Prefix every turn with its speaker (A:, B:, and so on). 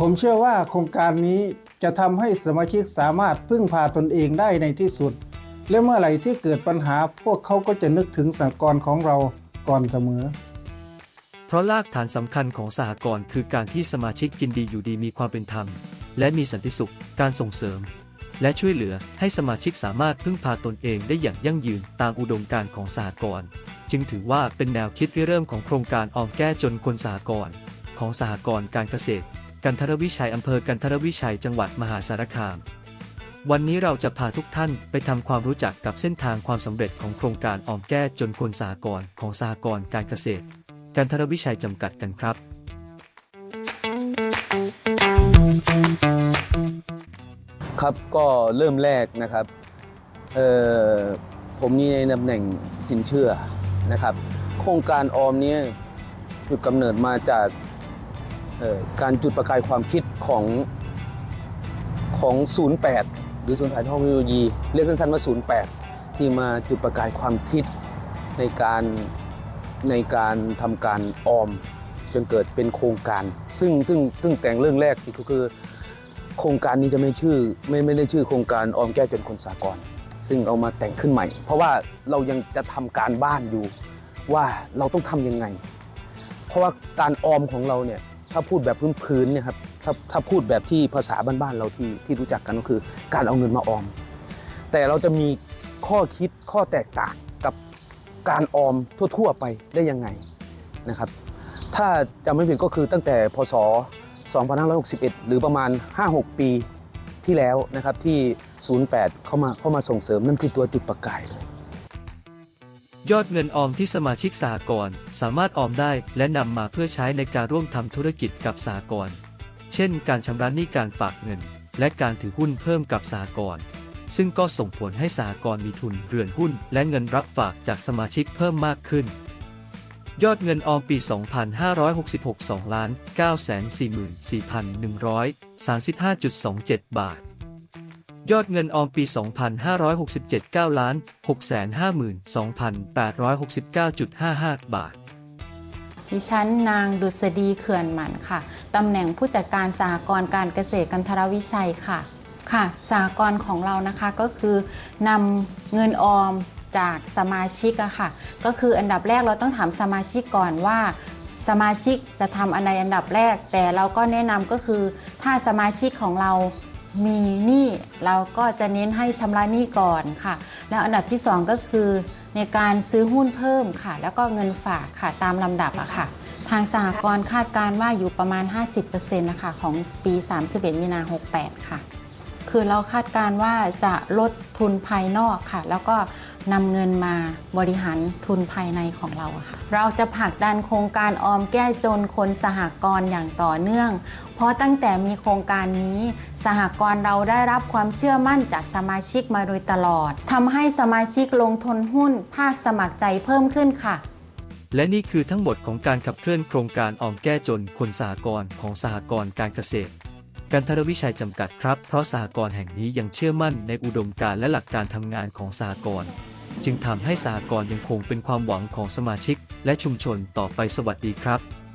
A: ผมเชื่อว่าโครงการนี้จะทำให้สมาชิกสามารถพึ่งพาตนเองได้ในที่สุด และเมื่อไหร่ที่เกิดปัญหาพวกเขาก็จะนึกถึงสหกรณ์ของเราก่อนเสมอ
B: เพราะรากฐานสำคัญของสหกรณ์คือการที่สมาชิกกินดีอยู่ดีมีความเป็นธรรม และมีสันติสุข การส่งเสริม และช่วยเหลือให้สมาชิกสามารถพึ่งพาตนเองได้อย่างยั่งยืนตามอุดมการณ์ของสหกรณ์จึงถือว่าเป็นแนวคิดริเริ่มของโครงการออมแก้จนคนสหกรณ์ของสหกรณ์การเกษตร กันทรวิชัยอำเภอกันทรวิชัยจังหวัดมหาสารคาม วันนี้เราจะพาทุกท่านไปทำความรู้จักกับเส้นทางความสำเร็จของโครงการออมแก้จนคนสหกรของสหกรณ์การเกษตร กันทรวิชัยจำกัดกันครับ
C: ครับก็เริ่มแรกนะครับเอ่อผมมีในตำแหน่งสินเชื่อนะครับ โครงการออมนี้จุดกำเนิดมาจาก การจุดประกายความคิดของของ 08 หรือศูนย์ถ่ายทอดเทคโนโลยี เรียกสั้นๆว่า 08 ที่มาจุดประกายความคิดในการในการทำการออมจนเกิดเป็นโครงการ ซึ่งซึ่งซึ่งแต่งเรื่องแรกก็คือ โครงการนี้จะไม่ชื่อไม่ไม่ได้ชื่อโครงการออมแก้จนคนสากลซึ่งเอามาแต่งขึ้นใหม่ เพราะว่าเรายังจะทำการบ้านอยู่ว่าเราต้องทำยังไง เพราะว่าการออมของเราเนี่ย ถ้าพูดแบบพื้นๆเนี่ยครับถ้าถ้าพูดแบบที่ภาษาบ้านๆเราที่ที่รู้จักกันก็คือ การเอาเงินมาออม แต่เราจะมีข้อคิดข้อแตกต่างกับการออมทั่ว ๆ ไปได้ยังไงนะครับ ถ้าจำไม่ผิดก็คือตั้งแต่พศ 2561 หรือประมาณ 5-6 ปีที่แล้วนะครับที่ 08 เข้ามาเข้ามาส่งเสริมนั่นคือตัวจุดประกายเลย
B: ยอดเงินออมที่สมาชิกสหกรณ์สามารถออมได้และนำมาเพื่อใช้ในการร่วมทำธุรกิจกับสหกรณ์เช่น การชำระหนี้การฝากเงิน และการถือหุ้นเพิ่มกับสหกรณ์ซึ่งก็ส่งผลให้สหกรณ์มีทุนเรือนหุ้น และเงินรับฝากจากสมาชิกเพิ่มมากขึ้น ยอดเงินออมปี 2,566 2,944,135.27 บาท ยอดเงินออมปี 2567 9ล้าน652,869.55 บาท
D: ดิฉันนางดุษฎีเขื่อนหมันค่ะ ตำแหน่งผู้จัดการสหกรณ์การเกษตรกันทรวิชัยค่ะ ค่ะสหกรณ์ของเรานะคะก็คือนำเงินออมจากสมาชิกอะค่ะ ก็คืออันดับแรกเราต้องถามสมาชิกก่อนว่าสมาชิกจะทำอะไรอันดับแรก แต่เราก็แนะนำก็คือถ้าสมาชิกของเรา มีหนี้เราก็จะเน้นให้ชำระหนี้ก่อนค่ะ แล้วอันดับที่สองก็คือ ในการซื้อหุ้นเพิ่มค่ะ แล้วก็เงินฝากค่ะตามลำดับอะค่ะ ทางสหกรณ์คาดการณ์ว่าอยู่ประมาณ 50%นะคะของปี 31 มีนา 68 ค่ะ คือเราคาดการณ์ว่าจะลดทุนภายนอกค่ะ แล้วก็นำเงินมาบริหารทุนภายในของเราค่ะ เราจะผลักดันโครงการออมแก้จนคนสหกรณ์อย่างต่อเนื่อง เพราะตั้งแต่มีโครงการนี้ สหกรณ์เราได้รับความเชื่อมั่นจากสมาชิกมาโดยตลอดทำให้สมาชิกลงทุนหุ้น ภาคสมัครใจเพิ่มขึ้นค่ะ
B: และนี่คือทั้งหมดของการขับเคลื่อนโครงการออมแก้จนคนสหกรณ์ของสหกรณ์การเกษตรกันทรวิชัยจำกัดครับ เพราะสหกรณ์แห่งนี้ยังเชื่อมั่นในอุดมการณ์และหลักการทำงานของสหกรณ์ จึงทำให้สหกรณ์ยังคงเป็นความหวังของสมาชิก และชุมชนต่อไปสวัสดีครับ